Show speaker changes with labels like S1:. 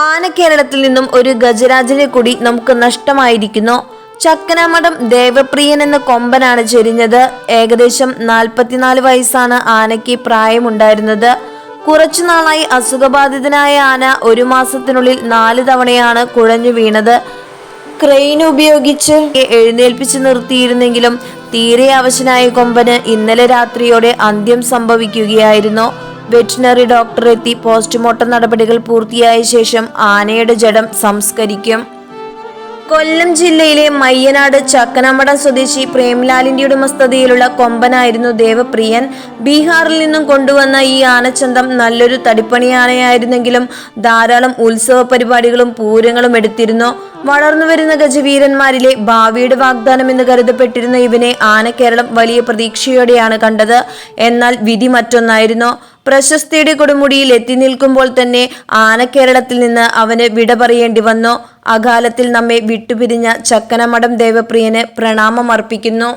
S1: ആന കേരളത്തിൽ നിന്നും ഒരു ഗജരാജനെ കൂടി നമുക്ക് നഷ്ടമായിരിക്കുന്നു. ചക്കനാമഠം ദേവപ്രിയൻ എന്ന കൊമ്പനാണ് ചെരിഞ്ഞത്. ഏകദേശം നാൽപ്പത്തിനാല് വയസ്സാണ് ആനയ്ക്ക് പ്രായമുണ്ടായിരുന്നത്. കുറച്ചു നാളായി അസുഖബാധിതനായ ആന ഒരു മാസത്തിനുള്ളിൽ നാല് തവണയാണ് കുഴഞ്ഞു വീണത്. ക്രെയിൻ ഉപയോഗിച്ച് എഴുന്നേൽപ്പിച്ച് നിർത്തിയിരുന്നെങ്കിലും തീരെ അവശനായ കൊമ്പന് ഇന്നലെ രാത്രിയോടെ അന്ത്യം സംഭവിക്കുകയായിരുന്നു. വെറ്റിനറി ഡോക്ടർ എത്തി. പോസ്റ്റ്മോർട്ടം നടപടികൾ പൂർത്തിയായ ശേഷം ആനയുടെ ജഡം സംസ്കരിക്കും. കൊല്ലം ജില്ലയിലെ മയ്യനാട് ചക്കനമടം സ്വദേശി പ്രേംലാലിന്റെ ഉടമസ്ഥതയിലുള്ള കൊമ്പനായിരുന്നു ദേവപ്രിയൻ. ബീഹാറിൽ നിന്നും കൊണ്ടുവന്ന ഈ ആനച്ചന്തം നല്ലൊരു തടിപ്പണി ആനയായിരുന്നെങ്കിലും ധാരാളം ഉത്സവ പരിപാടികളും പൂരങ്ങളും എടുത്തിരുന്നു. വളർന്നു വരുന്ന ഗജവീരന്മാരിലെ ഭാവിയുടെ വാഗ്ദാനം എന്ന് കരുതപ്പെട്ടിരുന്ന ഇവനെ ആന കേരളം വലിയ പ്രതീക്ഷയോടെയാണ് കണ്ടത്. എന്നാൽ വിധി മറ്റൊന്നായിരുന്നു. പ്രശസ്തിയുടെ കൊടുമുടിയിൽ എത്തി നിൽക്കുമ്പോൾ തന്നെ ആനക്കേരളത്തിൽ നിന്ന് അവന് വിട പറയേണ്ടി വന്നു. അകാലത്തിൽ നമ്മെ വിട്ടുപിരിഞ്ഞ ചക്കനമഠം ദേവപ്രിയന് പ്രണാമം അർപ്പിക്കുന്നു.